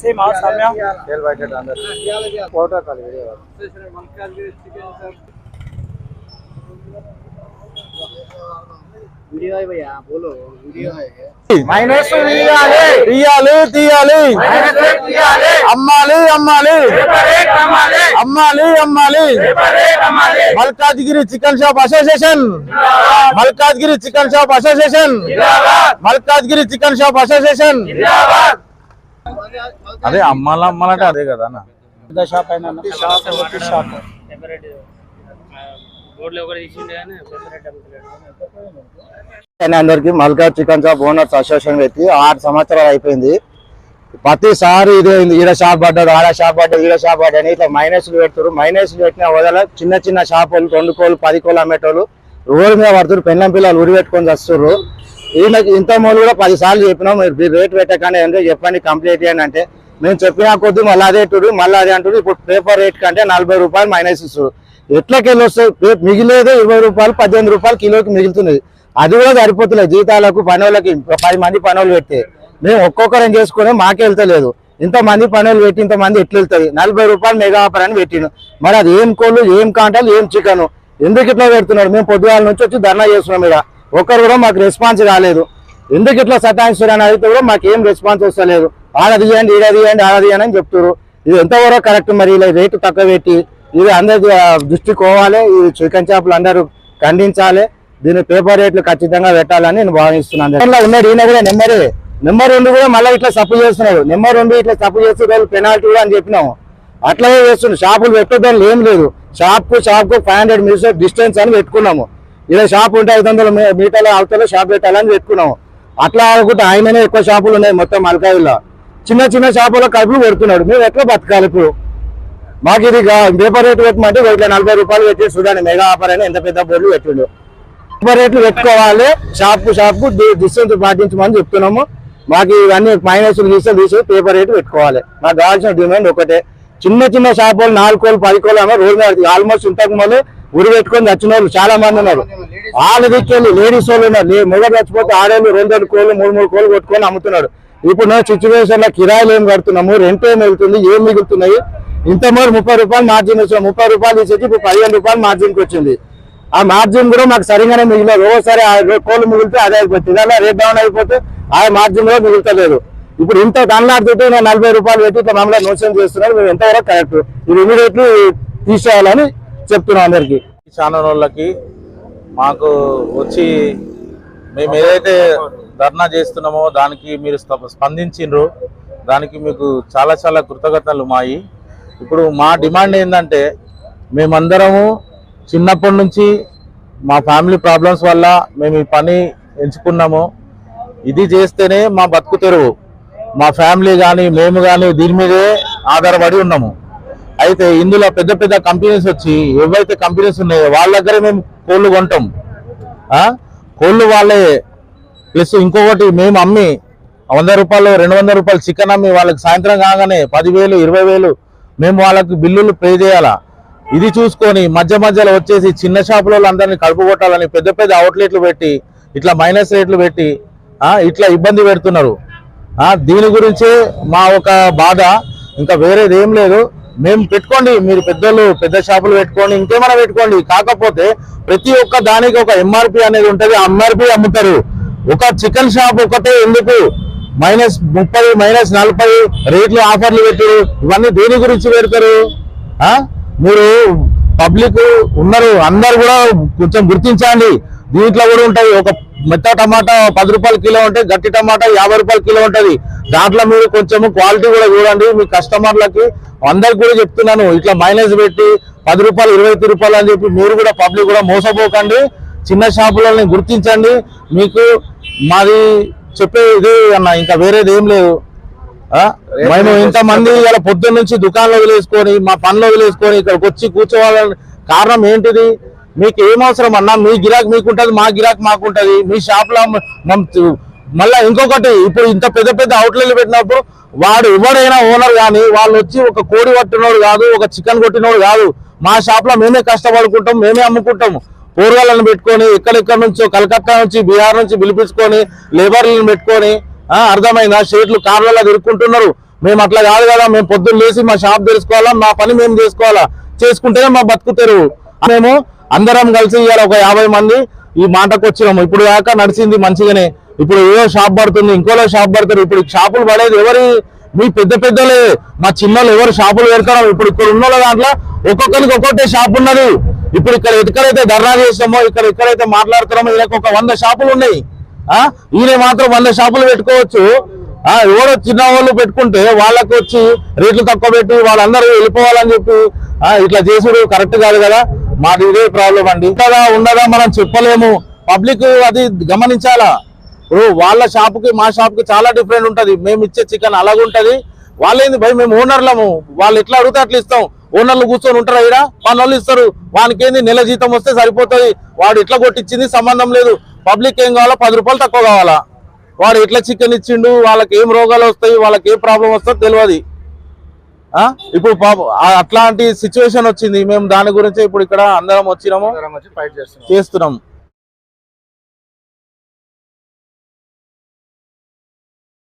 Same ಆ ಸಾಮ್ಯ photo ಕಾಲ್ తీయాలి తీయాలి అమ్మాలి అమ్మాలి అమ్మాలి అమ్మాలి Malkajgiri chicken shop association Malkajgiri chicken shop association Malkajgiri chicken shop association అదే అమ్మాల అమ్మాలంటే అదే కదా అన్న. పెద్ద షాప్ అయినా షాప్ షాప్. అందరికి మల్కా చికెన్ షాప్ ఓనర్స్ అసోసియేషన్ పెట్టి ఆరు సంవత్సరాలు అయిపోయింది. ప్రతిసారి ఇదే. ఈడ షాప్ పడ్డాడు ఆడ షాప్ పడ్డాడు ఈడ షాప్ పడ్డాడు ఇట్లా మైనస్లు పెడుతారు మైనస్లు పెట్టిన వదల చిన్న చిన్న షాపులు రెండు కోళ్ళు పది కోళ్ళు అమ్మేటోళ్ళు రోడ్డు మీద పడుతున్నారు పెళ్ళం పిల్లలు ఉరి పెట్టుకొని వస్తున్నారు ఈయనకి ఇంత మూలు కూడా పదిసార్లు చెప్పినాం మీరు రేట్ పెట్టకండి ఎందుకు చెప్పండి కంప్లీట్ చేయండి అంటే. మేము చెప్పిన కొద్ది మళ్ళీ అదే అంటుడు మళ్ళీ అదే అంటుడు ఇప్పుడు పేపర్ రేట్ కంటే నలభై రూపాయలు మైనస్ ఇస్తుడు ఎట్లకెళ్ళి వస్తుంది రేపు మిగిలేదే ఇరవై రూపాయలు పద్దెనిమిది రూపాయలు కిలోకి మిగులుతున్నది అది కూడా సరిపోతలేదు జీతాలకు పనులకి పది మంది పనులు పెట్టే పెడితే. మేము ఒక్కొక్కరం చేసుకుని మాకే వెళ్తలేదు. ఇంతమంది పనులు పెట్టి ఇంత మంది వెళ్తుంది? నలభై రూపాయలు మెగా ఆఫర్ అని పెట్టిను మరి అది ఏం కోళ్ళు ఏం కాంటాలు ఏం చికెన్ ఎందుకు ఇట్లా పెడుతున్నాడు? మేము పొద్దుగాల నుంచి వచ్చి ధర్నా చేస్తున్నాం ఇక్కడ ఒక్కరు కూడా మాకు రెస్పాన్స్ రాలేదు. ఎందుకు ఇట్లా సతాయిస్తారు అని అడిగితే కూడా మాకు ఏం రెస్పాన్స్ వస్తలేదు. ఆడది చేయండి ఈడ చేయండి ఆడది చేయండి అని చెప్తారు ఇది ఎంతవరకు కరెక్ట్ మరి? ఇలా రేటు తక్కువ పెట్టి ఇది అందరి దృష్టి కోవాలి. ఇది చికెన్ చేపలు అందరూ ఖండించాలి దీని పేపర్ రేట్లు ఖచ్చితంగా పెట్టాలని నేను భావిస్తున్నాను. అందులో ఉన్నాడు ఈయన కూడా నెంబరే. నెంబర్ రెండు కూడా మళ్ళీ ఇట్లా సప్పు చేస్తున్నాడు. నెంబర్ రెండు ఇట్లా సప్పు చేసి వాళ్ళు పెనాల్టీ కూడా అని చెప్పినాము అట్లాగే చేస్తున్నాడు. షాపులు పెట్టొద్దని ఏం లేదు. షాప్కు షాప్కు ఫైవ్ హండ్రెడ్ మీటర్స్ డిస్టెన్స్ అని పెట్టుకున్నాము. ఇలా షాప్ ఉంటే ఐదు వందల మీ- మీటర్ల అవతల షాప్ పెట్టాలని పెట్టుకున్నాం అట్లా అనుకుంటే ఆయననే ఎక్కువ షాపులు ఉన్నాయి మొత్తం మలకాయల్లో చిన్న చిన్న షాపులో కడుపులు పెడుతున్నాడు మేము ఎట్లా బతకాలి ఇప్పుడు? మాకు ఇది పేపర్ రేట్లు పెట్టమంటే ఇట్లా నలభై రూపాయలు పెట్టి చూడండి మెగా ఆఫర్ అని ఎంత పెద్ద బోర్డు పెట్టిండు. పేపర్ రేట్లు పెట్టుకోవాలి షాప్ షాప్కు షాప్ డిస్టెన్స్ పాటించమని చెప్తున్నాము. మాకు ఇవన్నీ మైనస్ తీసి తీసి పేపర్ రేటు పెట్టుకోవాలి. మాకు కావాల్సిన డిమాండ్ ఒకటే. చిన్న చిన్న షాపులు నాలుగు కోళ్ళు పది కోళ్ళు అమ్మ రోడ్డు ఆల్మోస్ట్ ఇంతకు మళ్ళీ ఉరి పెట్టుకొని వచ్చిన వాళ్ళు చాలా మంది ఉన్నారు. వాళ్ళ దిక్కెళ్ళి లేడీస్ వాళ్ళు ఉన్నారు. మొగలు చచ్చిపోతే ఆడేళ్ళు రెండు రెండు కోళ్ళు మూడు మూడు కోళ్ళు కొట్టుకొని అమ్ముతున్నాడు ఇప్పుడు నా సిచ్యువేషన్లో కిరాయిలు ఏం కడుతున్నాము? రెంట్ ఏం వెళ్తుంది? ఏం మిగులుతున్నాయి? ఇంత మరి ముప్పై రూపాయలు మార్జిన్ వచ్చిన ముప్పై రూపాయలు తీసేసి ఇప్పుడు పదిహేను రూపాయలు మార్జిన్కి వచ్చింది. ఆ మార్జిన్ కూడా మాకు సరిగానే మిగిలేదు ఒకసారి ఆ కోళ్ళు మిగిలితే అదే అయిపోతుంది. అలా రేట్ డౌన్ అయిపోతే ఆ మార్జిన్ కూడా మిగులుతలేదు. ఇప్పుడు ఇంత దానిలాడుతుంటే నేను నలభై రూపాయలు పెట్టి ఇట్లా మమ్మల్ని మోసం చేస్తున్నారు. మేము ఎంతవరకు కరెక్ట్ ఇది ఇమీడియట్లీ తీసేయాలని చెప్తున్నాం అందరికి. ఛానల్ వాళ్ళకి మాకు వచ్చి మేము ఏదైతే ధర్నా చేస్తున్నామో దానికి మీరు స్పందించిండ్రు దానికి మీకు చాలా చాలా కృతజ్ఞతలు మాయి. ఇప్పుడు మా డిమాండ్ ఏంటంటే మేమందరము చిన్నప్పటి నుంచి మా ఫ్యామిలీ ప్రాబ్లమ్స్ వల్ల మేము ఈ పని ఎంచుకున్నాము. ఇది చేస్తేనే మా బతుకు తెరువు. మా ఫ్యామిలీ కానీ మేము కానీ దీని మీదే ఆధారపడి ఉన్నాము. అయితే ఇందులో పెద్ద పెద్ద కంపెనీస్ వచ్చి ఏవైతే కంపెనీస్ ఉన్నాయో వాళ్ళ దగ్గర మేము కోళ్ళు కొంటాం. కోళ్ళు వాళ్ళే. ప్లస్ ఇంకొకటి మేము అమ్మి వంద రూపాయలు రెండు వందల రూపాయలు చికెన్ అమ్మి వాళ్ళకి సాయంత్రం కాగానే పదివేలు ఇరవై వేలు మేము వాళ్ళకి బిల్లులు పే చేయాలా? ఇది చూసుకొని మధ్య మధ్యలో వచ్చేసి చిన్న షాపుల వాళ్ళందరినీ కడుపు కొట్టాలని పెద్ద పెద్ద అవుట్లెట్లు పెట్టి ఇట్లా మైనస్ రేట్లు పెట్టి ఇట్లా ఇబ్బంది పెడుతున్నారు. దీని గురించే మా ఒక బాధ. ఇంకా వేరేది ఏం లేదు. మేము పెట్టుకోండి మీరు పెద్దలు పెద్ద షాపులు పెట్టుకోండి ఇంకేమైనా పెట్టుకోండి. కాకపోతే ప్రతి ఒక్క దానికి ఒక ఎంఆర్పి అనేది ఉంటుంది ఆ ఎంఆర్పి అమ్ముతారు. ఒక చికెన్ షాప్ ఒకటే ఎందుకు? మైనస్ ముప్పై మైనస్ నలభై రేట్లు ఆఫర్లు పెట్టారు. ఇవన్నీ దేని గురించి పెడతారు? మీరు పబ్లిక్ ఉన్నారు అందరు కూడా కొంచెం గుర్తించండి. దీంట్లో కూడా ఉంటుంది ఒక మెత్త టమాటా పది రూపాయల కిలో ఉంటే గట్టి టమాటా యాభై రూపాయల కిలో ఉంటది. దాంట్లో మీరు కొంచెం క్వాలిటీ కూడా చూడండి. మీ కస్టమర్లకి అందరికి కూడా చెప్తున్నాను. ఇట్లా మైనస్ పెట్టి పది రూపాయలు ఇరవై ఐదు రూపాయలు అని చెప్పి మీరు కూడా పబ్లిక్ కూడా మోసపోకండి. చిన్న షాపులని గుర్తించండి. మీకు మాది చెప్పే ఇది అన్న ఇంకా వేరేది ఏం లేదు. మేము ఇంతమంది ఇలా పొద్దున్న నుంచి దుకాణంలో వదిలేసుకొని మా పనిలో వదిలేసుకొని ఇక్కడికి వచ్చి కూర్చోవాలని కారణం ఏంటిది? మీకు ఏం అవసరం అన్నా? మీ గిరాక్ మీకుంటది మా గిరాక్ మాకుంటది. మీ షాప్లో మళ్ళా ఇంకొకటి ఇప్పుడు ఇంత పెద్ద పెద్ద అవుట్లెట్లు పెట్టినప్పుడు వాడు ఎవడైనా ఓనర్ కానీ వాళ్ళు వచ్చి ఒక కోడి కొట్టినోడు కాదు ఒక చికెన్ కొట్టినోడు కాదు. మా షాప్లో మేమే కష్టపడుకుంటాం మేమే అమ్ముకుంటాము పూర్వాలను పెట్టుకొని ఎక్కడెక్కడ నుంచో కలకత్తా నుంచి బీహార్ నుంచి పిలిపించుకొని లేబర్లను పెట్టుకొని అర్థమైందా? షేట్లు కార్లలో తిరుక్కుంటున్నారు మేము అట్లా కాదు కదా మేము పొద్దున్న లేచి మా షాప్ తెలుసుకోవాలా మా పని మేము చేసుకోవాలా? చేసుకుంటేనే మా బతుకుతారు మేము అందరం కలిసి ఇవాళ ఒక యాభై మంది ఈ మాటకు వచ్చినాము ఇప్పుడు దాకా నడిచింది మంచిగానే. ఇప్పుడు ఏదో షాప్ పడుతుంది ఇంకోలో షాప్ పడతారు. ఇప్పుడు షాపులు పడేది ఎవరి? మీ పెద్ద పెద్దలే. మా చిన్నలు ఎవరు షాపులు పెడతారో? ఇప్పుడు ఇక్కడ ఉన్న దాంట్లో ఒక్కొక్కరికి ఒక్కొక్కటే షాప్ ఉన్నది. ఇప్పుడు ఇక్కడ ఎక్కడైతే ధర్నా చేస్తామో ఇక్కడ ఎక్కడైతే మాట్లాడుతున్నామో ఇలా ఒక వంద షాపులు ఉన్నాయి. ఆ? ఈయన మాత్రం వంద షాపులు పెట్టుకోవచ్చు. ఆ? ఎవరో చిన్న వాళ్ళు పెట్టుకుంటే వాళ్ళకి వచ్చి రేట్లు తక్కువ పెట్టి వాళ్ళందరూ వెళ్ళిపోవాలని చెప్పి ఆ? ఇట్లా చేసుడు కరెక్ట్ కాదు కదా. మాది ఇదే ప్రాబ్లం అండి. ఉండదా ఉండదా మనం చెప్పలేము. పబ్లిక్ అది గమనించాలా? ఇప్పుడు వాళ్ళ షాపుకి మా షాపుకి చాలా డిఫరెంట్ ఉంటది. మేము ఇచ్చే చికెన్ అలాగుంటది వాళ్ళేంది భయ్ మేము ఓనర్లము. వాళ్ళు ఎట్లా అడిగితే అట్లా ఇస్తాం. ఓనర్లు కూర్చొని ఉంటారా ఇక్కడ వాళ్ళు ఇస్తారు. వానికి ఏంది నెల జీతం వస్తే సరిపోతుంది. వాడు ఎట్లా కొట్టించింది సంబంధం లేదు. పబ్లిక్ ఏం కావాలా? పది రూపాయలు తక్కువ కావాలా? వాడు ఎట్లా చికెన్ ఇచ్చిండు? వాళ్ళకి ఏం రోగాలు వస్తాయి? వాళ్ళకి ఏం ప్రాబ్లం వస్తుందో తెలియదు ఆ? ఇప్పుడు అట్లాంటి సిచ్యువేషన్ వచ్చింది. మేము దాని గురించి ఇప్పుడు ఇక్కడ అందరం వచ్చినాము. వచ్చి ఫైట్ చేస్తున్నాం. చేస్తున్నాం.